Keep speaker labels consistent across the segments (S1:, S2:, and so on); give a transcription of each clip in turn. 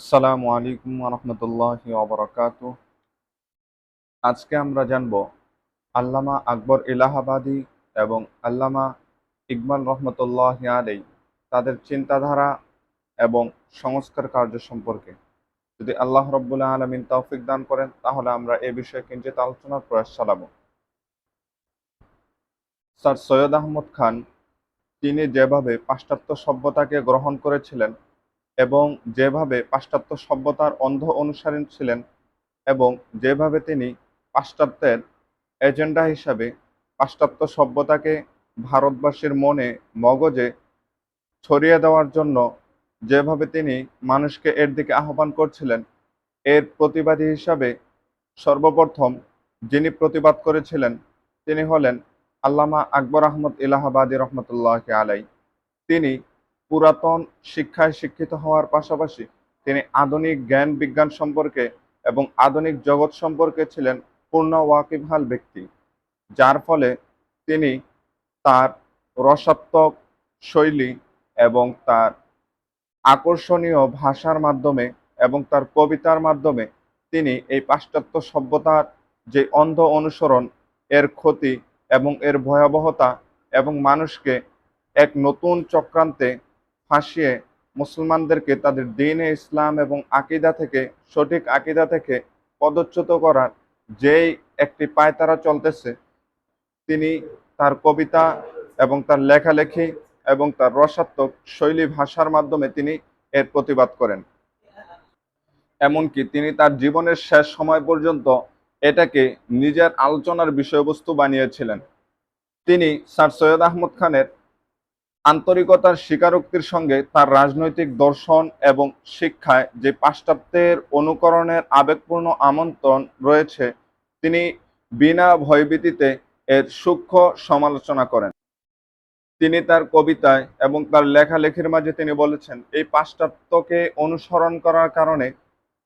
S1: আসসালামু আলাইকুম রহমতুল্লাহ অবরাকাত আজকে আমরা জানব আল্লামা আকবর ইলাহাবাদী এবং আল্লামা ইকবাল রহমতুল্লাহ আলাই তাদের চিন্তাধারা এবং সংস্কার কার্য সম্পর্কে। যদি আল্লাহ রব্বুল্লাহ আলমিন তৌফিক দান করেন, তাহলে আমরা এ বিষয়ে কিঞ্চিত আলোচনার প্রয়াস চালাবো। স্যার সৈয়দ আহমদ খান, তিনি যেভাবে পাশ্চাত্য সভ্যতাকে গ্রহণ করেছিলেন এবং যেভাবে পাশ্চাত্য সভ্যতার অন্ধ অনুসারী ছিলেন এবং যেভাবে তিনি পাশ্চাত্যের এজেন্ডা হিসাবে পাশ্চাত্য সভ্যতাকে ভারতবাসীর মনে মগজে ছড়িয়ে দেওয়ার জন্য যেভাবে তিনি মানুষকে এর দিকে আহ্বান করছিলেন, এর প্রতিবাদী হিসাবে সর্বপ্রথম যিনি প্রতিবাদ করেছিলেন তিনি হলেন আল্লামা আকবর আহমদ ইলাহাবাদী রহমতুল্লাহ আলাই। তিনি পুরাতন শিক্ষায় শিক্ষিত হওয়ার পাশাপাশি তিনি আধুনিক জ্ঞান বিজ্ঞান সম্পর্কে এবং আধুনিক জগৎ সম্পর্কে ছিলেন পূর্ণ ওয়াকিবহাল ব্যক্তি, যার ফলে তিনি তার রসাত্মক শৈলী এবং তার আকর্ষণীয় ভাষার মাধ্যমে এবং তার কবিতার মাধ্যমে তিনি এই পাশ্চাত্য সভ্যতার যে অন্ধ অনুসরণ, এর ক্ষতি এবং এর ভয়াবহতা এবং মানুষকে এক নতুন চক্রান্তে ফাঁসিয়ে মুসলমানদেরকে তাদের দিনে ইসলাম এবং আকিদা থেকে, সঠিক আকিদা থেকে পদচ্যুত করার যেই একটি পায়তারা চলতেছে, তিনি তার কবিতা এবং তার লেখালেখি এবং তার রসাত্মক শৈলী ভাষার মাধ্যমে তিনি এর প্রতিবাদ করেন। এমনকি তিনি তার জীবনের শেষ সময় পর্যন্ত এটাকে নিজের আলোচনার বিষয়বস্তু বানিয়েছিলেন। তিনি স্যার সৈয়দ আহমদ খানের আন্তরিকতার স্বীকারোক্তির সঙ্গে তার রাজনৈতিক দর্শন এবং শিক্ষায় যে পাশ্চাত্যের অনুকরণের আবেগপূর্ণ আমন্ত্রণ রয়েছে, তিনি বিনা ভয়ভীতিতে এর সূক্ষ্ম সমালোচনা করেন। তিনি তার কবিতায় এবং তার লেখালেখির মাঝে তিনি বলেছেন, এই পাশ্চাত্যকে অনুসরণ করার কারণে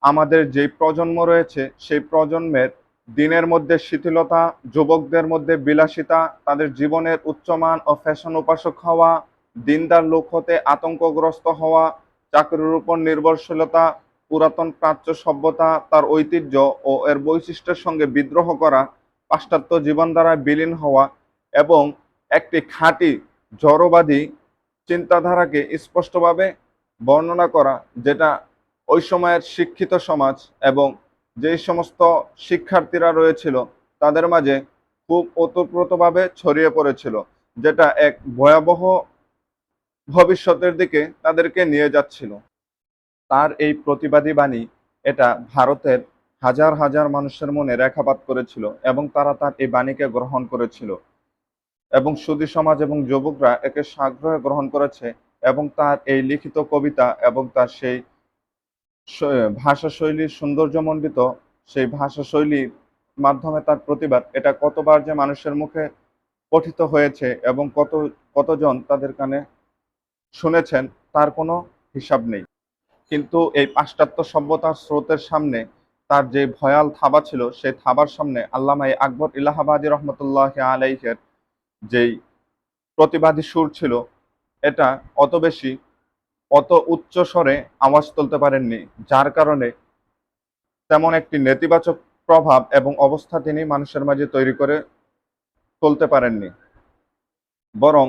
S1: আমাদের যে প্রজন্ম রয়েছে, সেই প্রজন্মের দিনের মধ্যে শিথিলতা, যুবকদের মধ্যে বিলাসিতা, তাদের জীবনের উচ্চমান ও ফ্যাশন উপাসক হওয়া, দিনদার লোক হতে আতঙ্কগ্রস্ত হওয়া, চাকরির উপর নির্ভরশীলতা, পুরাতন প্রাচ্য সভ্যতা, তার ঐতিহ্য ও এর বৈশিষ্ট্যের সঙ্গে বিদ্রোহ করা, পাশ্চাত্য জীবন দ্বারা বিলীন হওয়া এবং একটি খাঁটি, জড়বাদী চিন্তাধারাকে স্পষ্টভাবে বর্ণনা করা, যেটা ওই সময়ের শিক্ষিত সমাজ এবং যেই সমস্ত শিক্ষার্থীরা রয়েছিল, তাদের মাঝে খুব ওতপ্রোতভাবে ছড়িয়ে পড়েছিল, যেটা এক ভয়াবহ ভবিষ্যতের দিকে তাদেরকে নিয়ে যাচ্ছিল। তার এই প্রতিবাদী বাণী এটা ভারতের হাজার হাজার মানুষের মনে রেখাপাত করেছিল এবং তারা তার এই বাণীকে গ্রহণ করেছিল। এবং সুদী সমাজ এবং যুবকরা একে সাগ্রহে গ্রহণ করেছে এবং তার এই লিখিত কবিতা এবং তার সেই ভাষা শৈলীর সৌন্দর্যমণ্ডিত সেই ভাষা শৈলীর মাধ্যমে তার প্রতিবাদ, এটা কতবার যে মানুষের মুখে পঠিত হয়েছে এবং কত, কতজন তাদের কানে শুনেছেন তার কোনো হিসাব নেই। কিন্তু এই পাশ্চাত্য সভ্যতার স্রোতের সামনে তার যে ভয়াল থাবা ছিল সেই থাবার সামনে আল্লামা আকবর ইলাহাবাদী রহমতুল্লাহ আলাইহের যেই প্রতিবাদী সুর ছিল, এটা অত বেশি অত উচ্চ স্বরে আওয়াজ তুলতে পারেননি, যার কারণে তেমন একটি নেতিবাচক প্রভাব এবং অবস্থা তিনি মানুষের মাঝে তৈরি করে তুলতে পারেননি। বরং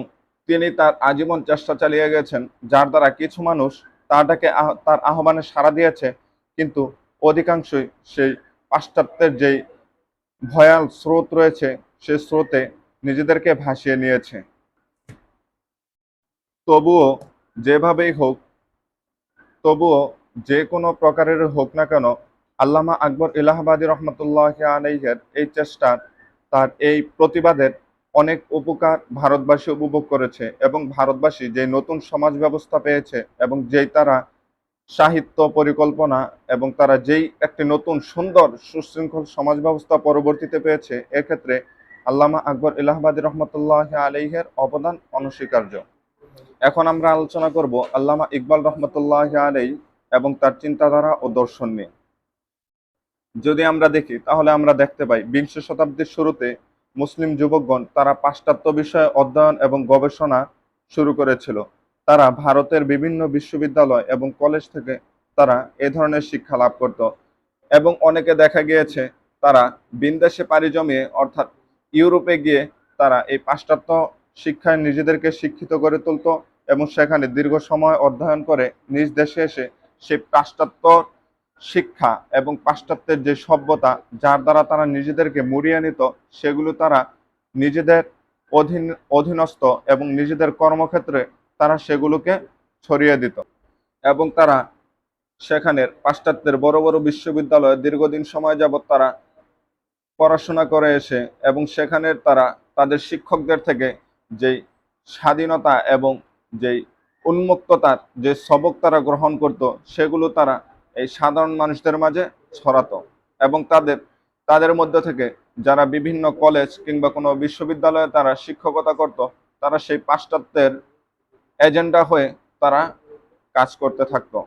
S1: তিনি তার আজীবন চেষ্টা চালিয়ে গেছেন, যার দ্বারা কিছু মানুষ তাটাকে তার আহ্বানে সাড়া দিয়েছে, কিন্তু অধিকাংশই সেই পাশ্চাত্যের যেই ভয়াল স্রোত রয়েছে, সে স্রোতে নিজেদেরকে ভাসিয়ে নিয়েছে। তবুও যেভাবেই হোক, তবুও যে কোনো প্রকারের হোক না কেন, আল্লামা আকবর ইলাহাবাদী রহমতুল্লাহ আলাইহের এই চেষ্টার তার এই প্রতিবাদের অনেক উপকার ভারতবাসী উপভোগ করেছে এবং ভারতবাসী যে নতুন সমাজ ব্যবস্থা পেয়েছে এবং যেই তারা সাহিত্য পরিকল্পনা এবং তারা যেই একটি নতুন সুন্দর সুশৃঙ্খল সমাজ ব্যবস্থা পরবর্তীতে পেয়েছে, এক্ষেত্রে আল্লামা আকবর ইলাহাবাদী রহমতুল্লাহ আলাইহের অবদান অনস্বীকার্য। এখন আমরা আলোচনা করব আল্লামা ইকবাল রহমতুল্লাহ আলাই এবং তার চিন্তাধারা ও দর্শন নিয়ে। যদি আমরা দেখি, তাহলে আমরা দেখতে পাই, বিংশ শতাব্দীর শুরুতে মুসলিম যুবকগণ তারা পাশ্চাত্য বিষয়ে অধ্যয়ন এবং গবেষণা শুরু করেছিল। তারা ভারতের বিভিন্ন বিশ্ববিদ্যালয় এবং কলেজ থেকে তারা এ ধরনের শিক্ষা লাভ করত এবং অনেকে দেখা গিয়েছে, তারা বিন্দেশে পাড়ি জমিয়ে, অর্থাৎ ইউরোপে গিয়ে তারা এই পাশ্চাত্য শিক্ষায় নিজেদেরকে শিক্ষিত করে তুলতো এবং সেখানে দীর্ঘ সময় অধ্যয়ন করে নিজ দেশে এসে সেই পাশ্চাত্য শিক্ষা এবং পাশ্চাত্যের যে সভ্যতা, যার দ্বারা তারা নিজেদেরকে মুড়িয়ে নিত, সেগুলো তারা নিজেদের অধীন, অধীনস্থ এবং নিজেদের কর্মক্ষেত্রে তারা সেগুলোকে ছড়িয়ে দিত এবং তারা সেখানের পাশ্চাত্যের বড় বড় বিশ্ববিদ্যালয়ে দীর্ঘদিন সময় যাবৎ তারা পড়াশোনা করে এসে এবং সেখানের তারা, তাদের শিক্ষকদের থেকে যেই স্বাধীনতা এবং যেই উন্মুক্ততার যে সবক তারা গ্রহণ করত, সেগুলো তারা এই সাধারণ মানুষদের মাঝে ছড়াত এবং তাদের তাদের মধ্যে থেকে যারা বিভিন্ন কলেজ কিংবা কোনো বিশ্ববিদ্যালয়ে তারা শিক্ষকতা করত, তারা সেই পাশ্চাত্যের এজেন্ডা হয়ে তারা কাজ করতে থাকতো।